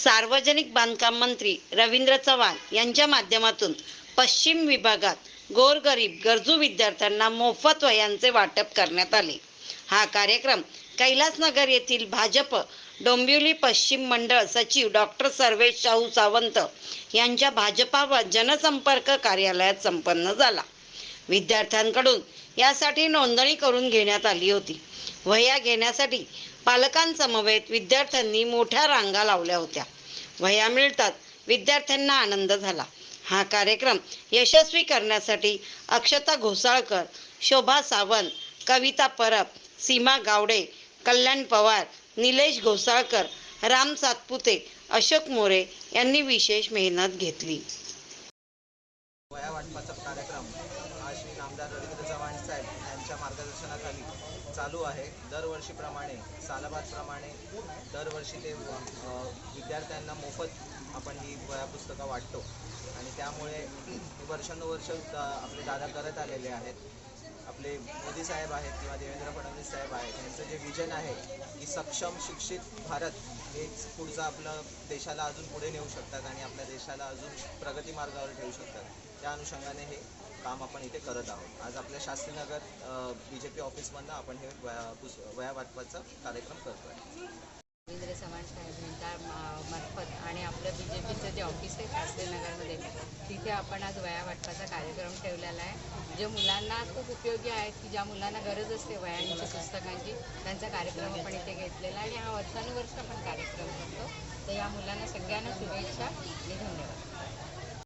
सार्वजनिक बांधकाम मंत्री रवींद्र चव्हाण यांच्या माध्यमातून पश्चिम विभागात गोरगरीब गरजू विद्यार्थ्यांना मोफत वयांचे वाटप करण्यात आले. हा कार्यक्रम कैलासनगर येथील भाजप डोंबिवली पश्चिम मंडळ सचिव डॉक्टर सर्वेश शाहू सावंत यांच्या भाजपा व जनसंपर्क कार्यालयात संपन्न झाला. विद्यार्थ्यांकडून यासाठी नोंदणी करून घेण्यात आली होती. वह्या घेण्यासाठी पालकांसमवेत विद्यार्थ्यांनी मोठ्या रांगा लावल्या होत्या. वह्या मिळतात विद्यार्थ्यांना आनंद झाला. हा कार्यक्रम यशस्वी करण्यासाठी अक्षता घोसाळकर शोभा सावंत कविता परब सीमा गावडे कल्याण पवार निलेश घोसाळकर राम सातपुते अशोक मोरे यांनी विशेष मेहनत घेतली. वया वाटपाचा कार्यक्रम आमदार श्री रवींद्र चव्हाण साहेब यांच्या मार्गदर्शनाखाली चालू आहे. दरवर्षीप्रमाणे सालाबादप्रमाणे दरवर्षी ते विद्यार्थ्यांना मोफत आपण ही वया पुस्तकं वाटतो. आणि त्यामुळे वर्षानुवर्ष आपले दादा करत आलेले आहेत. आपले मोदी साहेब आहेत किंवा देवेंद्र फडणवीस साहेब आहेत यांचं जे विजन आहे की सक्षम शिक्षित भारत हेच पुढचं आपलं देशाला अजून पुढे नेऊ शकतात आणि आपल्या देशाला अजून प्रगती मार्गावर ठेवू शकतात. त्या अनुषंगाने हे काम आपण इथे करत आहोत. आज आपल्या शास्त्रीनगर बी जे पी ऑफिसमधनं आपण हे वया पुस वया वाटपाचा कार्यक्रम करतो आहे बी जे पीचं जे ऑफिस आहे शास्त्रीनगरमध्ये तिथे आपण आज वया वाटपाचा कार्यक्रम ठेवलेला आहे. जे मुलांना खूप उपयोगी आहेत की ज्या मुलांना गरज असते वयांची पुस्तकांची त्यांचा कार्यक्रम आपण इथे घेतलेला आहे आणि हा वर्षानुवर्ष आपण कार्यक्रम करतो. तर या मुलांना सगळ्यांना शुभेच्छा आणि धन्यवाद.